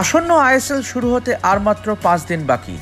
আসন্ন আইএসএল শুরু হতে আর মাত্র পাঁচ দিন বাকি।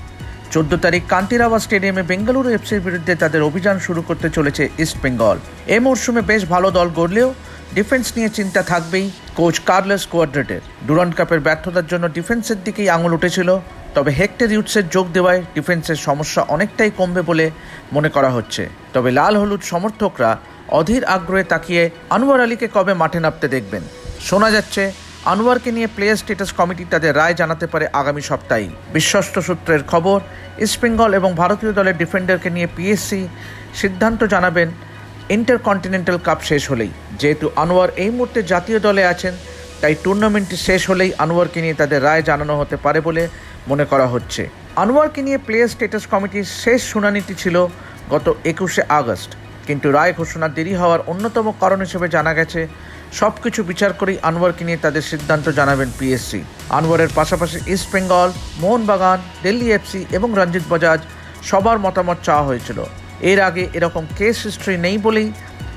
চোদ্দ তারিখ কান্তিরাবা স্টেডিয়ামে বেঙ্গালুরু এফসির বিরুদ্ধে তাদের অভিযান শুরু করতে চলেছে ইস্ট বেঙ্গল। এ মরশুমে বেশ ভালো দল গড়লেও ডিফেন্স নিয়ে চিন্তা থাকবেই কোচ কার্লেস কোয়াড্রেটের। ডুরান্ড কাপের ব্যর্থতার জন্য ডিফেন্সের দিকেই আঙুল উঠেছিল, তবে হেক্টর ইউটসের যোগ দেওয়ায় ডিফেন্সের সমস্যা অনেকটাই কমবে বলে মনে করা হচ্ছে। তবে লাল হলুদ সমর্থকরা অধীর আগ্রহে তাকিয়ে আনোয়ার আলীকে কবে মাঠে নামতে দেখবেন? শোনা যাচ্ছে আনোয়ারকে নিয়ে প্লেয়ার স্টেটাস কমিটি তাদের রায় জানাতে পারে আগামী সপ্তাহেই। বিশ্বস্ত সূত্রের খবর ইস্টবেঙ্গল এবং ভারতীয় দলের ডিফেন্ডারকে নিয়ে পিএসসি সিদ্ধান্ত জানাবেন ইন্টারকন্টিনেন্টাল কাপ শেষ হলেই। যেহেতু আনোয়ার এই মুহূর্তে জাতীয় দলে আছেন, তাই টুর্নামেন্টটি শেষ হলেই আনোয়ারকে নিয়ে তাদের রায় জানানো হতে পারে বলে মনে করা হচ্ছে। আনোয়ারকে নিয়ে প্লেয়ার স্টেটাস কমিটির শেষ শুনানিটি ছিল গত একুশে আগস্ট। কিন্তু রায় ঘোষণা দেরি হওয়ার অন্যতম কারণ হিসেবে জানা গেছে সব কিছু বিচার করেই আনোয়ারকে নিয়ে তাদের সিদ্ধান্ত জানাবেন পিএসসি। আনোয়ারের পাশাপাশি ইস্ট বেঙ্গল, মোহনবাগান, দিল্লি এফসি এবং রঞ্জিত বাজাজ সবার মতামত চাওয়া হয়েছিল। এর আগে এরকম কেস হিস্ট্রি নেই বলেই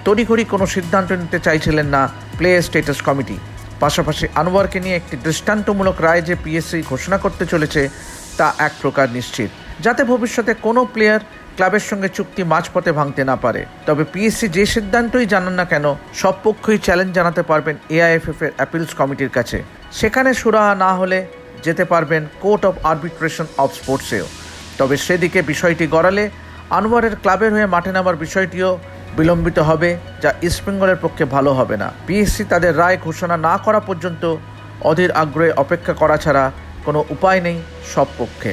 তড়িঘড়ি কোনো সিদ্ধান্ত নিতে চাইছিলেন না প্লেয়ার স্টেটাস কমিটি। পাশাপাশি আনোয়ারকে নিয়ে একটি দৃষ্টান্তমূলক রায় যে পিএসসি ঘোষণা করতে চলেছে তা এক প্রকার নিশ্চিত। যাতে ভবিষ্যতে কোনো প্লেয়ার ক্লাবের সঙ্গে চুক্তি মাঝপথে ভাঙতে না পারে। তবে পিএসসি যে সিদ্ধান্তই জানান না কেন, সব পক্ষই চ্যালেঞ্জ জানাতে পারবেন এআইএফএফ এর অ্যাপিলস কমিটির কাছে। সেখানে সুরাহা না হলে যেতে পারবেন কোর্ট অফ আর্বিট্রেশন অফ স্পোর্টসেও। তবে সেদিকে বিষয়টি গড়ালে আনোয়ারের ক্লাবের হয়ে মাঠে নামার বিষয়টিও বিলম্বিত হবে, যা ইস্টবেঙ্গলের পক্ষে ভালো হবে না। পিএসসি তাদের রায় ঘোষণা না করা পর্যন্ত অধীর আগ্রহে অপেক্ষা করা ছাড়া কোনো উপায় নেই সব পক্ষে